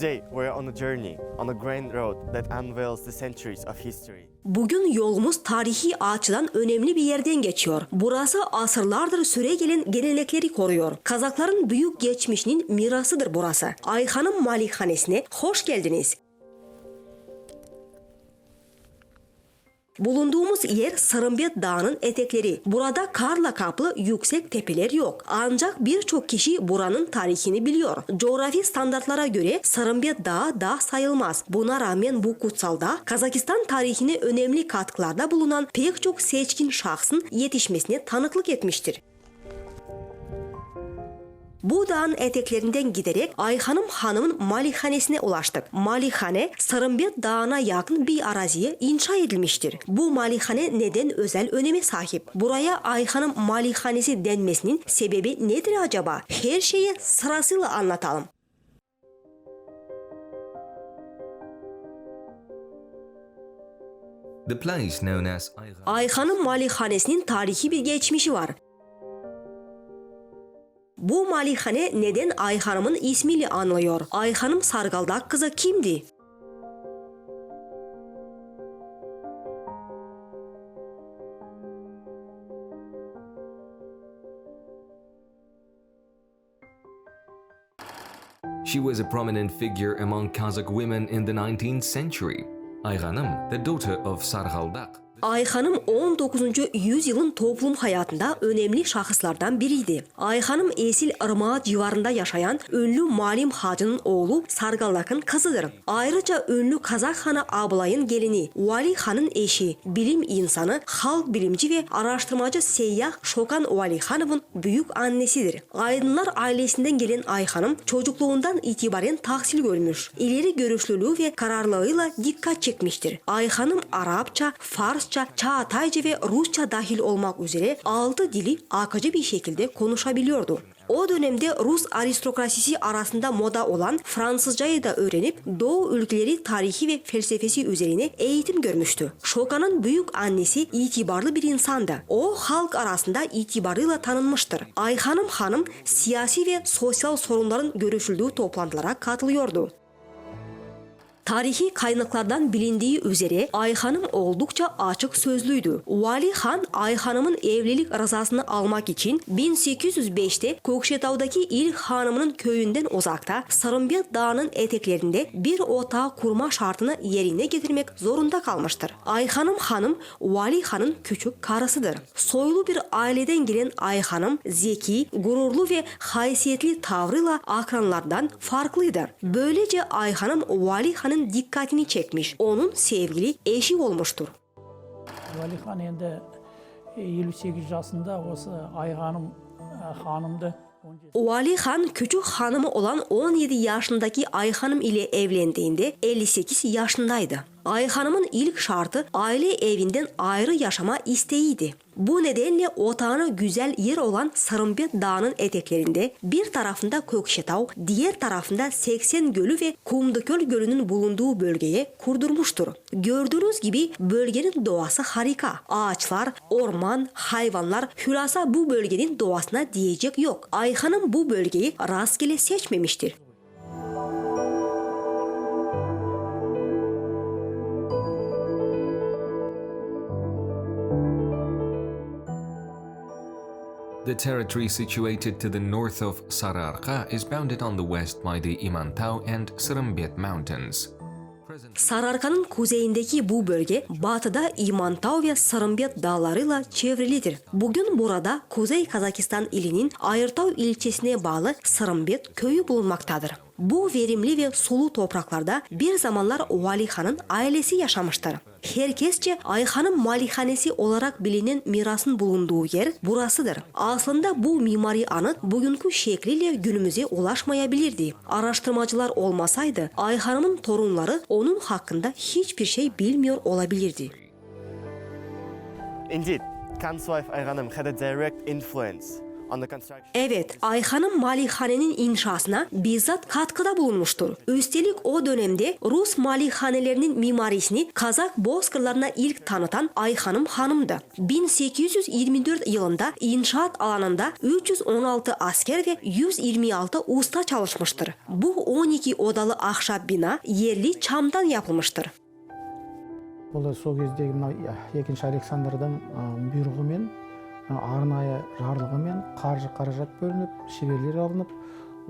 Today, we're on a journey on a grand road that unveils the centuries of history. Bugün yolumuz tarihi açıdan önemli bir yerden geçiyor. Burası asırlardır süre gelen gelenekleri koruyor. Kazakların büyük geçmişinin mirasıdır burası. Ayhan'ın malikanesine hoş geldiniz. Bulunduğumuz yer Sarımbet Dağı'nın etekleri. Burada karla kaplı yüksek tepeler yok. Ancak birçok kişi buranın tarihini biliyor. Coğrafi standartlara göre Sarımbet Dağı dağ sayılmaz. Buna rağmen bu kutsal dağ Kazakistan tarihine önemli katkılarda bulunan pek çok seçkin şahsın yetişmesine tanıklık etmiştir. Bu dağın eteklerinden giderek Ayhanım Hanım'ın malihanesine ulaştık. Malihane Sarımbet Dağı'na yakın bir araziye inşa edilmiştir. Bu malihane neden özel öneme sahip? Buraya Ayhanım malihanesi denmesinin sebebi nedir acaba? Her şeyi sırasıyla anlatalım. The place known as Ayhan Ayhan'ın malihanesinin tarihi bir geçmişi var. Bu malihane neden Ayhan'ımın ismiyle anılıyor? Ayhan'ım Sargaldak kızı kimdi? She was a prominent figure among Kazakh women in the 19th century. Ayhanım, the daughter of Sargaldak, Ayhanım 19. yüzyılın toplum hayatında önemli şahıslardan biriydi. Ayhanım Esil Irmağı civarında yaşayan ünlü Malim Hacı'nın oğlu Sargallak'ın kızıdır. Ayrıca ünlü Kazak Hanı Ablay'ın gelini Vali Han'ın eşi, bilim insanı, halk bilimci ve araştırmacı seyyah Şokan Vali Hanım'ın büyük annesidir. Aydınlar ailesinden gelen Ayhanım çocukluğundan itibaren tahsil görmüş. İleri görüşlülüğü ve kararlılığıyla dikkat çekmiştir. Ayhanım Arapça, Farsça, Çağatayca ve Rusça dahil olmak üzere altı dili akıcı bir şekilde konuşabiliyordu. O dönemde Rus aristokrasisi arasında moda olan Fransızcayı da öğrenip Doğu ülkeleri tarihi ve felsefesi üzerine eğitim görmüştü. Şoka'nın büyük annesi itibarlı bir insandı. O halk arasında itibarıyla tanınmıştır. Ayhanım Hanım siyasi ve sosyal sorunların görüşüldüğü toplantılara katılıyordu. Tarihi kaynaklardan bilindiği üzere Ayhan'ım oldukça açık sözlüydü. Vali Han Ayhan'ımın evlilik rızasını almak için 1805'te Kökşetav'daki ilk hanımının köyünden uzakta Sarımbet Dağı'nın eteklerinde bir otağı kurma şartını yerine getirmek zorunda kalmıştır. Ayhan'ım hanım Vali Han'ın küçük karısıdır. Soylu bir aileden gelen Ayhan'ım zeki, gururlu ve haysiyetli tavrıyla akranlardan farklıydı. Böylece Ayhan'ım Vali Valihan'ın dikkatini çekmiş. Onun sevgili eşi olmuştur. Valihan endi e, 58 yaşında olsa Ayhanım hanımdı. E, Vali Han küçük hanımı olan 17 yaşındaki Ay Hanım ile evlendiğinde 58 yaşındaydı. Ay Hanım'ın ilk şartı aile evinden ayrı yaşama isteğiydi. Bu nedenle otağına güzel yer olan Sarımbet Dağı'nın eteklerinde bir tarafında Kökşetau, diğer tarafında 80 Gölü ve Kumduköl Gölü'nün bulunduğu bölgeye kurdurmuştur. Gördüğünüz gibi bölgenin doğası harika. Ağaçlar, orman, hayvanlar, hülasa bu bölgenin doğasına diyecek yok. Ayhan'ım bu bölgeyi rastgele seçmemiştir. The territory situated to the north of Sararqa is bounded on the west by the Imantau and Sırımbet Mountains. Sararka'nın kuzeyindeki bu bölge batıda İmantau ve Sarımbet dağlarıyla çevrilidir. Bugün burada Kuzey Kazakistan ilinin Ayırtau ilçesine bağlı Sarımbet köyü bulunmaktadır. Bu verimli ve sulu topraklarda bir zamanlar Vali Han'ın ailesi yaşamıştır. Herkesçe Ayhan'ın malihanesi olarak bilinen mirasın bulunduğu yer burasıdır. Aslında bu mimari anıt bugünkü şekliyle günümüze ulaşmayabilirdi. Araştırmacılar olmasaydı Ayhan'ın torunları onun hakkında hiçbir şey bilmiyor olabilirdi. Indeed, Khan's wife Ayhanım had a direct influence. Evet, Ayhan'ın malikanenin inşasına bizzat katkıda bulunmuştur. Üstelik o dönemde Rus malikanelerinin mimarisini Kazak bozkırlarına ilk tanıtan Ayhan'ım hanımdı. 1824 yılında inşaat alanında 316 asker ve 126 usta çalışmıştır. Bu 12 odalı ahşap bina yerli çamdan yapılmıştır. бұл сол кездегі мына екінші александрдың бұйрығымен арнайы жарлығымен қаржы қаражат бөлініп шеберлер алынып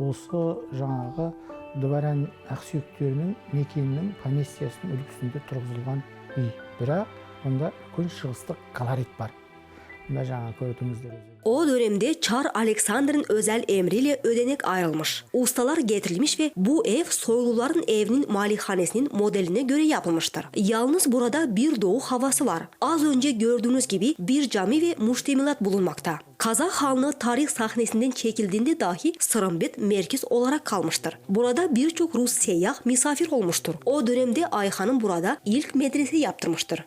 осы жаңағы дворян ақсүйектерінің мекенінің поместьясының үлгісінде тұрғызылған үй. Бірақ онда үлкен шығыстық колорит бар. O dönemde Çar Alexander'ın özel emriyle ödenek ayrılmış. Ustalar getirilmiş ve bu ev soyluların evinin malikanesinin modeline göre yapılmıştır. Yalnız burada bir doğu havası var. Az önce gördüğünüz gibi bir cami ve muştemilat bulunmakta. Kazak Hanlığı tarih sahnesinden çekildiğinde dahi Sırımbet merkez olarak kalmıştır. Burada birçok Rus seyyah misafir olmuştur. O dönemde Ayhan'ın burada ilk medrese yaptırmıştır.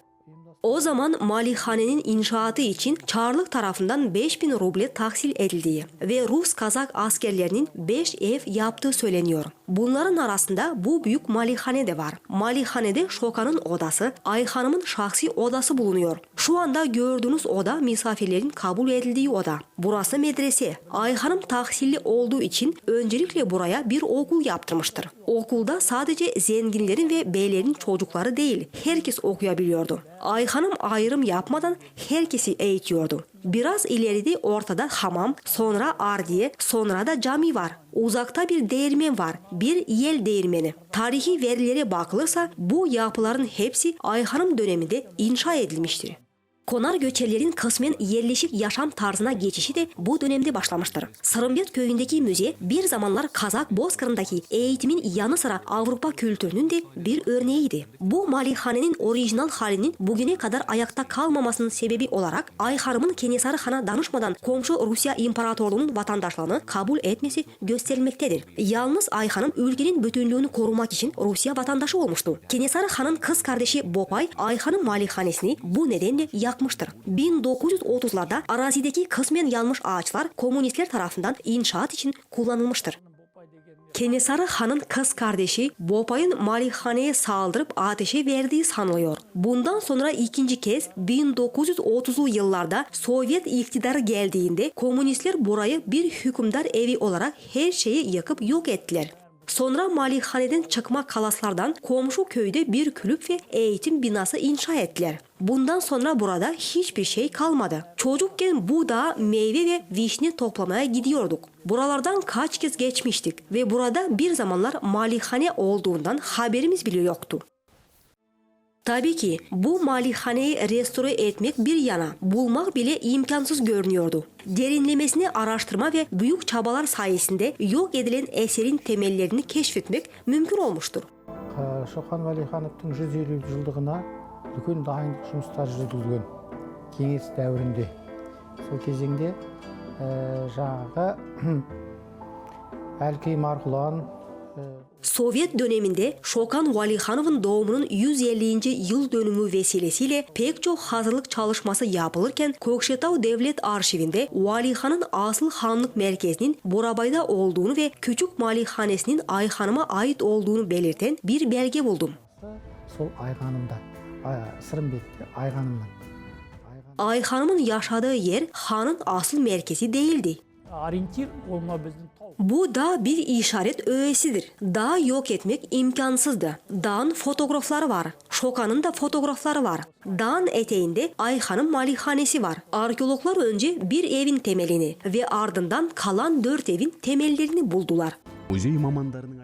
O zaman malihanenin inşaatı için Çarlık tarafından 5000 ruble tahsil edildiği ve Rus Kazak askerlerinin 5 ev yaptığı söyleniyor. Bunların arasında bu büyük malihane de var. Malihanede Şoka'nın odası, Ayhan'ımın şahsi odası bulunuyor. Şu anda gördüğünüz oda misafirlerin kabul edildiği oda. Burası medrese. Ayhan'ım tahsilli olduğu için öncelikle buraya bir okul yaptırmıştır. Okulda sadece zenginlerin ve beylerin çocukları değil, herkes okuyabiliyordu. Ayhan'ım ayrım yapmadan herkesi eğitiyordu. Biraz ileride ortada hamam, sonra ardiye, sonra da cami var. Uzakta bir değirmen var, bir yel değirmeni. Tarihi verilere bakılırsa bu yapıların hepsi Ayhan'ım döneminde inşa edilmiştir. Konar göçerlerin kısmen yerleşik yaşam tarzına geçişi de bu dönemde başlamıştır. Sarımbet köyündeki müze bir zamanlar Kazak Bozkırı'ndaki eğitimin yanı sıra Avrupa kültürünün de bir örneğiydi. Bu malihanenin orijinal halinin bugüne kadar ayakta kalmamasının sebebi olarak Ayhan'ımın Kenesarı Han'a danışmadan komşu Rusya İmparatorluğu'nun vatandaşlığını kabul etmesi gösterilmektedir. Yalnız Ayhan'ım ülkenin bütünlüğünü korumak için Rusya vatandaşı olmuştu. Kenesarı Han'ın kız kardeşi Bopay Ayhan'ın malihanesini bu nedenle yakmıştır. 1930'larda arazideki kısmen yanmış ağaçlar komünistler tarafından inşaat için kullanılmıştır. Kenesarı Han'ın kız kardeşi Bopay'ın malihaneye saldırıp ateşe verdiği sanılıyor. Bundan sonra ikinci kez 1930'lu yıllarda Sovyet iktidarı geldiğinde komünistler burayı bir hükümdar evi olarak her şeyi yakıp yok ettiler. Sonra malihaneden çıkma kalaslardan komşu köyde bir kulüp ve eğitim binası inşa ettiler. Bundan sonra burada hiçbir şey kalmadı. Çocukken bu dağa meyve ve vişne toplamaya gidiyorduk. Buralardan kaç kez geçmiştik ve burada bir zamanlar malihane olduğundan haberimiz bile yoktu. Tabii ki bu malihaneyi restore etmek bir yana bulmak bile imkansız görünüyordu. Derinlemesine araştırma ve büyük çabalar sayesinde yok edilen eserin temellerini keşfetmek mümkün olmuştur. Ы, шоқан уәлихановтың 150 жылдығына үлкен дайындық жұмыстары жүргізілген кеңес дәуірінде сол кезеңде ә, жаңағы әлкей марғұлан ә, Sovyet döneminde Şokan Valihanov'un doğumunun 150. yıl dönümü vesilesiyle pek çok hazırlık çalışması yapılırken Kökşetau Devlet Arşivinde Valihan'ın asıl hanlık merkezinin Borabay'da olduğunu ve Küçük Malihanesi'nin Ayhan'ıma ait olduğunu belirten bir belge buldum. Sol Ayhan'ımda, Sırımbek'te Ayhan'ımın. Ayhan'ımın yaşadığı yer hanın asıl merkezi değildi. Bu da bir işaret öğesidir. Dağı yok etmek imkansızdı. Dağın fotoğrafları var. Şoka'nın da fotoğrafları var. Dağın eteğinde Ayhan'ın malihanesi var. Arkeologlar önce bir evin temelini ve ardından kalan dört evin temellerini buldular.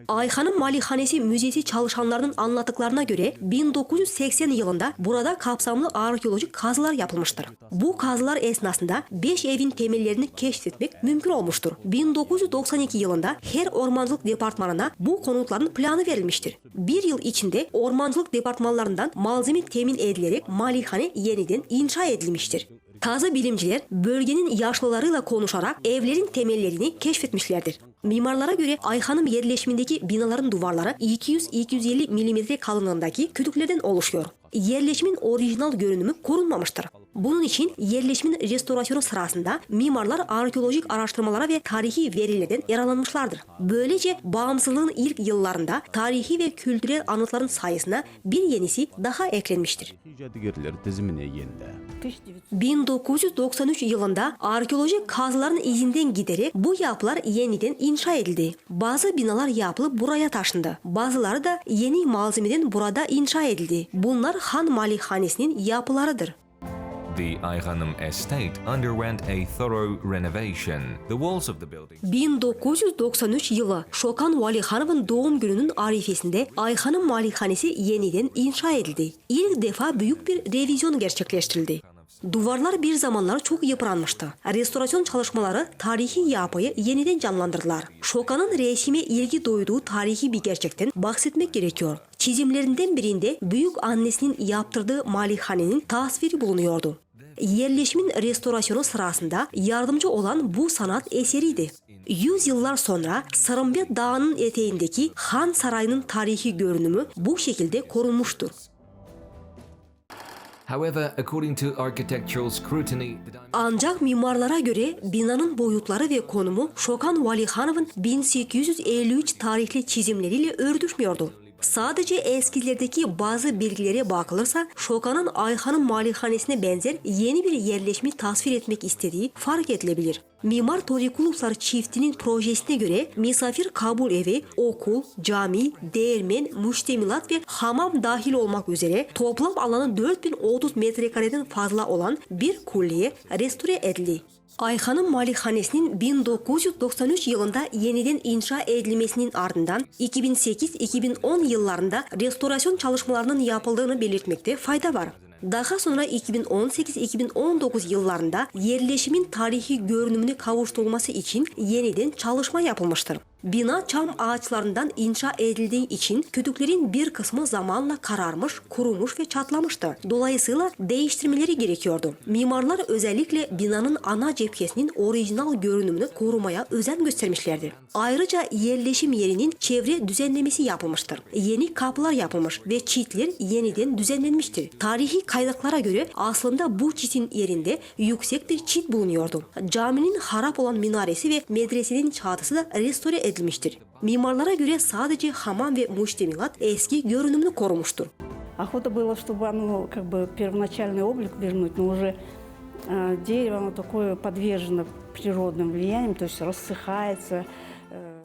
Ayhan'ın Malihanesi Müzesi çalışanlarının anlattıklarına göre 1980 yılında burada kapsamlı arkeolojik kazılar yapılmıştır. Bu kazılar esnasında 5 evin temellerini keşfetmek mümkün olmuştur. 1992 yılında her ormancılık departmanına bu konutların planı verilmiştir. Bir yıl içinde ormancılık departmanlarından malzeme temin edilerek Malihane yeniden inşa edilmiştir. Taze bilimciler bölgenin yaşlılarıyla konuşarak evlerin temellerini keşfetmişlerdir. Mimarlara göre Ayhan'ın yerleşimindeki binaların duvarları 200-250 mm kalınlığındaki kütüklerden oluşuyor. Yerleşimin orijinal görünümü korunmamıştır. Bunun için yerleşimin restorasyonu sırasında mimarlar arkeolojik araştırmalara ve tarihi verilerden yararlanmışlardır. Böylece bağımsızlığın ilk yıllarında tarihi ve kültürel anıtların sayısına bir yenisi daha eklenmiştir. Jadigirler tizimine yendi. 1993 yılında arkeolojik kazıların izinden giderek bu yapılar yeniden inşa edildi. Bazı binalar yapılıp buraya taşındı. Bazıları da yeni malzemeden burada inşa edildi. Bunlar Han Malihanesi'nin yapılarıdır. The Ayhanım estate underwent a thorough renovation. The walls of the building 1993 yılı Şokan Valihanov'un doğum gününün arifesinde Ayhan'ın malikanesi yeniden inşa edildi. İlk defa büyük bir revizyon gerçekleştirildi. Duvarlar bir zamanlar çok yıpranmıştı. Restorasyon çalışmaları tarihi yapıyı yeniden canlandırdılar. Şokan'ın resime ilgi duyduğu tarihi bir gerçekten bahsetmek gerekiyor. Çizimlerinden birinde büyük annesinin yaptırdığı malihanenin tasviri bulunuyordu. Yerleşimin restorasyonu sırasında yardımcı olan bu sanat eseriydi. Yüz yıllar sonra Sarımbet Dağı'nın eteğindeki Han Sarayı'nın tarihi görünümü bu şekilde korunmuştur. However, according to architectural scrutiny, Ancak mimarlara göre binanın boyutları ve konumu Şokan Valihanov'un 1853 tarihli çizimleriyle örtüşmüyordu. Sadece eskilerdeki bazı bilgilere bakılırsa Şokan'ın Ayhan'ın malihanesine benzer yeni bir yerleşimi tasvir etmek istediği fark edilebilir. Mimar Torikuluklar çiftinin projesine göre misafir kabul evi, okul, cami, değirmen, müştemilat ve hamam dahil olmak üzere toplam alanı 4030 metrekareden fazla olan bir kulliye restore edildi. Ayhan'ın malihanesinin 1993 yılında yeniden inşa edilmesinin ardından 2008-2010 yıllarında restorasyon çalışmalarının yapıldığını belirtmekte fayda var. Daha sonra 2018-2019 yıllarında yerleşimin tarihi görünümüne kavuşturulması için yeniden çalışma yapılmıştır. Bina çam ağaçlarından inşa edildiği için kütüklerin bir kısmı zamanla kararmış, kurumuş ve çatlamıştı. Dolayısıyla değiştirmeleri gerekiyordu. Mimarlar özellikle binanın ana cephesinin orijinal görünümünü korumaya özen göstermişlerdir. Ayrıca yerleşim yerinin çevre düzenlemesi yapılmıştır. Yeni kapılar yapılmış ve çitler yeniden düzenlenmiştir. Tarihi kaynaklara göre aslında bu çitin yerinde yüksek bir çit bulunuyordu. Caminin harap olan minaresi ve medresenin çatısı da restore edilmiştir. Mimarlara göre sadece hamam ve muştemilat eski görünümünü korumuştur. Охота было, чтобы оно как бы первоначальный облик вернуть, но уже э, дерево оно такое подвержено природным влияниям, то есть рассыхается.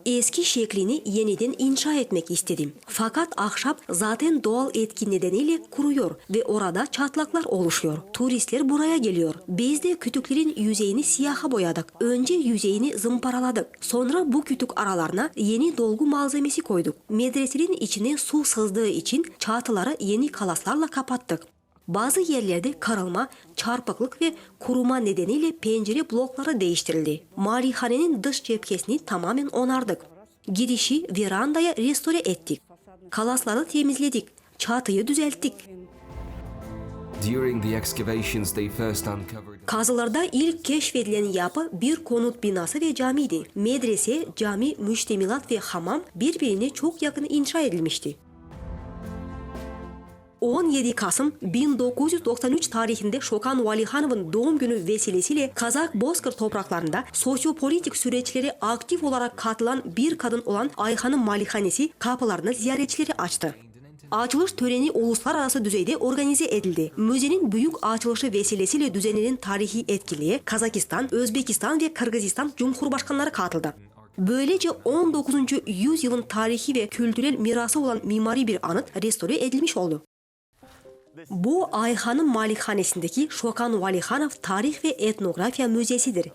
Eski şeklini yeniden inşa etmek istedim. Fakat ahşap zaten doğal etki nedeniyle kuruyor ve orada çatlaklar oluşuyor. Turistler buraya geliyor. Biz de kütüklerin yüzeyini siyaha boyadık. Önce yüzeyini zımparaladık. Sonra bu kütük aralarına yeni dolgu malzemesi koyduk. Medresenin içine su sızdığı için çatıları yeni kalaslarla kapattık. Bazı yerlerde karılma, çarpıklık ve kuruma nedeniyle pencere blokları değiştirildi. Malihanenin dış cephesini tamamen onardık. Girişi verandaya restore ettik. Kalasları temizledik. Çatıyı düzelttik. Kazılarda ilk keşfedilen yapı bir konut binası ve camiydi. Medrese, cami, müştemilat ve hamam birbirine çok yakın inşa edilmişti. 17 Kasım 1993 tarihinde Şokan Valihanov'un doğum günü vesilesiyle Kazak Bozkır topraklarında sosyopolitik süreçleri aktif olarak katılan bir kadın olan Ayhan'ın malikanesi kapılarını ziyaretçileri açtı. Açılış töreni uluslararası düzeyde organize edildi. Müzenin büyük açılışı vesilesiyle düzenlenen tarihi etkinliğe Kazakistan, Özbekistan ve Kırgızistan Cumhurbaşkanları katıldı. Böylece 19. yüzyılın tarihi ve kültürel mirası olan mimari bir anıt restore edilmiş oldu. Bu Ayhan'ın malikanesindeki Şokan Valihanov Tarih ve Etnografya Müzesidir.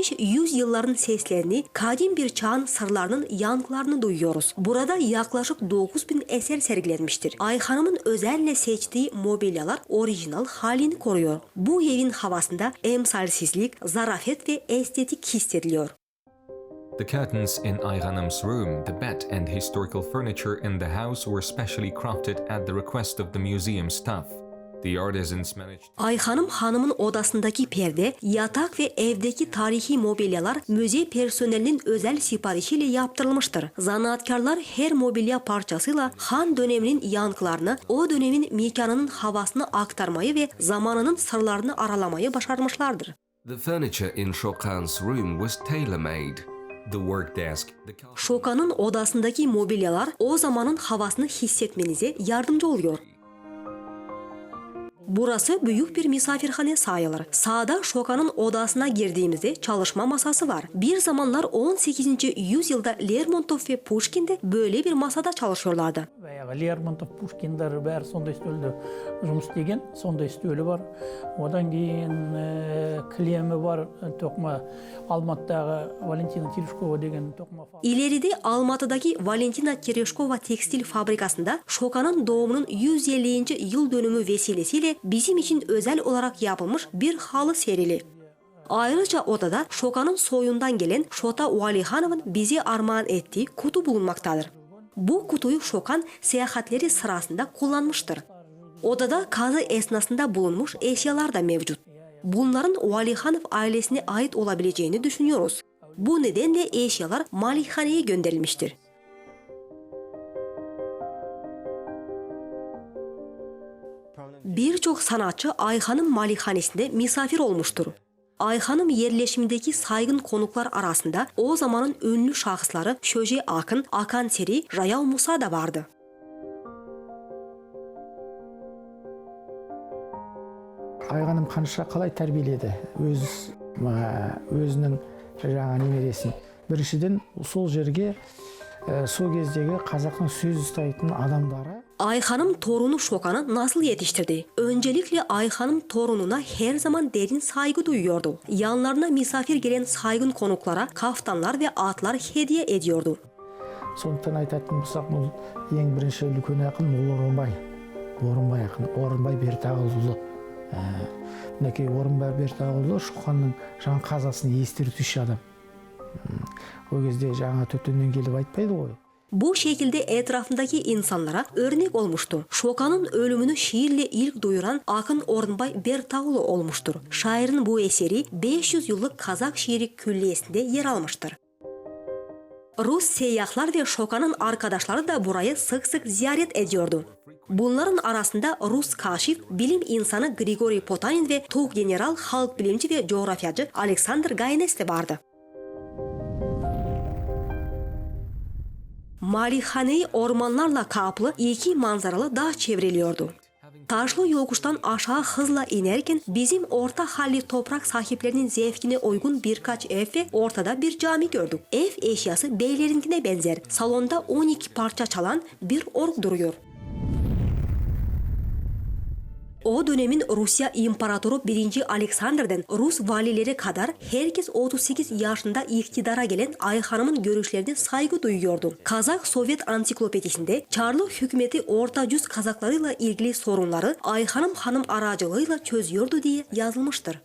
Geçmiş yüzyılların seslerini, kadim bir çağın sırlarının yankılarını duyuyoruz. Burada yaklaşık 9000 eser sergilenmiştir. Ayhan'ımın özenle seçtiği mobilyalar orijinal halini koruyor. Bu evin havasında emsalsizlik, zarafet ve estetik hissediliyor. The curtains in Ayhanım's room, the bed, and historical furniture in the house were specially crafted at the request of the museum staff. Ayhanım Hanım'ın odasındaki perde, yatak ve evdeki tarihi mobilyalar müze personelinin özel siparişiyle yaptırılmıştır. Zanaatkarlar her mobilya parçasıyla Han döneminin yankılarını, o dönemin mekanının havasını aktarmayı ve zamanının sırlarını aralamayı başarmışlardır. The furniture in Shokan's room was tailor-made. The work desk, the car- Şoka'nın odasındaki mobilyalar o zamanın havasını hissetmenize yardımcı oluyor. Burası büyük bir misafirhane sayılır. Sağda Şoka'nın odasına girdiğimizde çalışma masası var. Bir zamanlar 18. yüzyılda Lermontov ve Pushkin de böyle bir masada çalışıyorlardı. баягы лермонтов пушкиндар бәрі сондай үстөлдө жұмыс істеген сондай үстөлі бар одан кейін ә, кілемі бар тоқма алматыдағы валентина терешкова деген тоқма фабрика İleride Almatı'daki Valentina Tereshkova tekstil fabrikasında Şoka'nın doğumunun 150. yıl dönümü vesilesiyle bizim için özel olarak yapılmış bir halı serili. Ayrıca odada Şoka'nın soyundan gelen Şota Valihanov'un bize armağan ettiği kutu bulunmaktadır. Bu kutuyu Şokan seyahatleri sırasında kullanmıştır. Odada kazı esnasında bulunmuş eşyalar da mevcut. Bunların Valihanov ailesine ait olabileceğini düşünüyoruz. Bu nedenle eşyalar malikaneye gönderilmiştir. Birçok sanatçı Ayhan'ın malikanesinde misafir olmuştur. Ayhan'ın yerleşimindeki saygın konuklar arasında o zamanın ünlü şahısları Şöje Akın, Akan Seri, Rayav Musa da vardı. айғаным қаныша қалай тәрбиеледі ма, өзінің жаңағы немересін біріншіден сол жерге ә, сол кездегі қазақтың сөз ұстайтын адамдары Ayhan'ın torunu Şokan'ı nasıl yetiştirdi? Öncelikle Ayhan'ın torununa her zaman derin saygı duyuyordu. Yanlarına misafir gelen saygın konuklara kaftanlar ve atlar hediye ediyordu. сондықтан айтатын болсақ бұл ең бірінші үлкен ақын ол орынбай орынбай ақын орынбай бертағұлұлы мінекей орынбай бертағұлұлы шоқанның жаңа қазасын естіртуші адам ол кезде жаңа төтеннен келіп айтпайды ғой Bu şekilde etrafındaki insanlara örnek olmuştu. Şoka'nın ölümünü şiirle ilk duyuran Akın Ornbay Bertağulu olmuştur. Şairin bu eseri 500 yıllık Kazak şiiri külliyesinde yer almıştır. Rus seyyahlar ve Şoka'nın arkadaşları da burayı sık sık ziyaret ediyordu. Bunların arasında Rus kaşif, bilim insanı Grigori Potanin ve Tug General halk bilimci ve coğrafyacı Alexander Gaynes de vardı. Malihaneyi ormanlarla kaplı iki manzaralı dağ çevriliyordu. Taşlı yokuştan aşağı hızla inerken bizim orta halli toprak sahiplerinin zevkine uygun birkaç ev ve ortada bir cami gördük. Ev eşyası beylerinkine benzer. Salonda 12 parça çalan bir org duruyor. O dönemin Rusya İmparatoru 1. Alexander'den Rus valileri kadar herkes 38 yaşında iktidara gelen Ayhan'ımın görüşlerine saygı duyuyordu. Kazak Sovyet Ansiklopedisinde Çarlı hükümeti Orta Düz Kazaklarıyla ilgili sorunları Ayhan'ım hanım aracılığıyla çözüyordu diye yazılmıştır.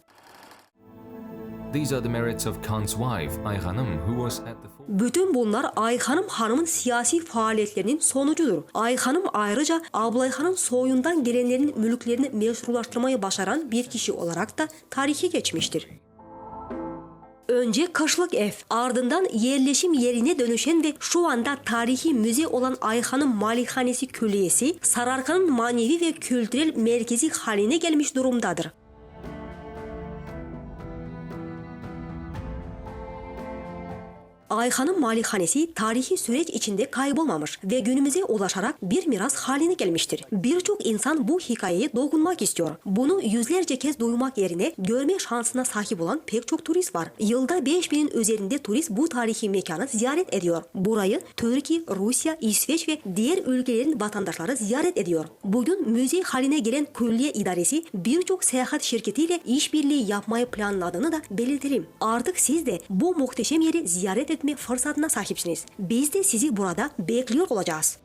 These are the merits of Khan's wife, Ayhanım, who was at the Bütün bunlar Ayhanım Hanım'ın siyasi faaliyetlerinin sonucudur. Ayhanım ayrıca Ablayhan'ın soyundan gelenlerin mülklerini meşrulaştırmayı başaran bir kişi olarak da tarihe geçmiştir. Önce kışlık ev, ardından yerleşim yerine dönüşen ve şu anda tarihi müze olan Ayhan'ın malikanesi külliyesi, Sararkan'ın manevi ve kültürel merkezi haline gelmiş durumdadır. Ayhan'ın malikanesi tarihi süreç içinde kaybolmamış ve günümüze ulaşarak bir miras haline gelmiştir. Birçok insan bu hikayeye dokunmak istiyor. Bunu yüzlerce kez duymak yerine görme şansına sahip olan pek çok turist var. Yılda 5000'in üzerinde turist bu tarihi mekanı ziyaret ediyor. Burayı Türkiye, Rusya, İsveç ve diğer ülkelerin vatandaşları ziyaret ediyor. Bugün müze haline gelen külliye idaresi birçok seyahat şirketiyle işbirliği yapmayı planladığını da belirtelim. Artık siz de bu muhteşem yeri ziyaret etme fırsatına sahipsiniz. Biz de sizi burada bekliyor olacağız.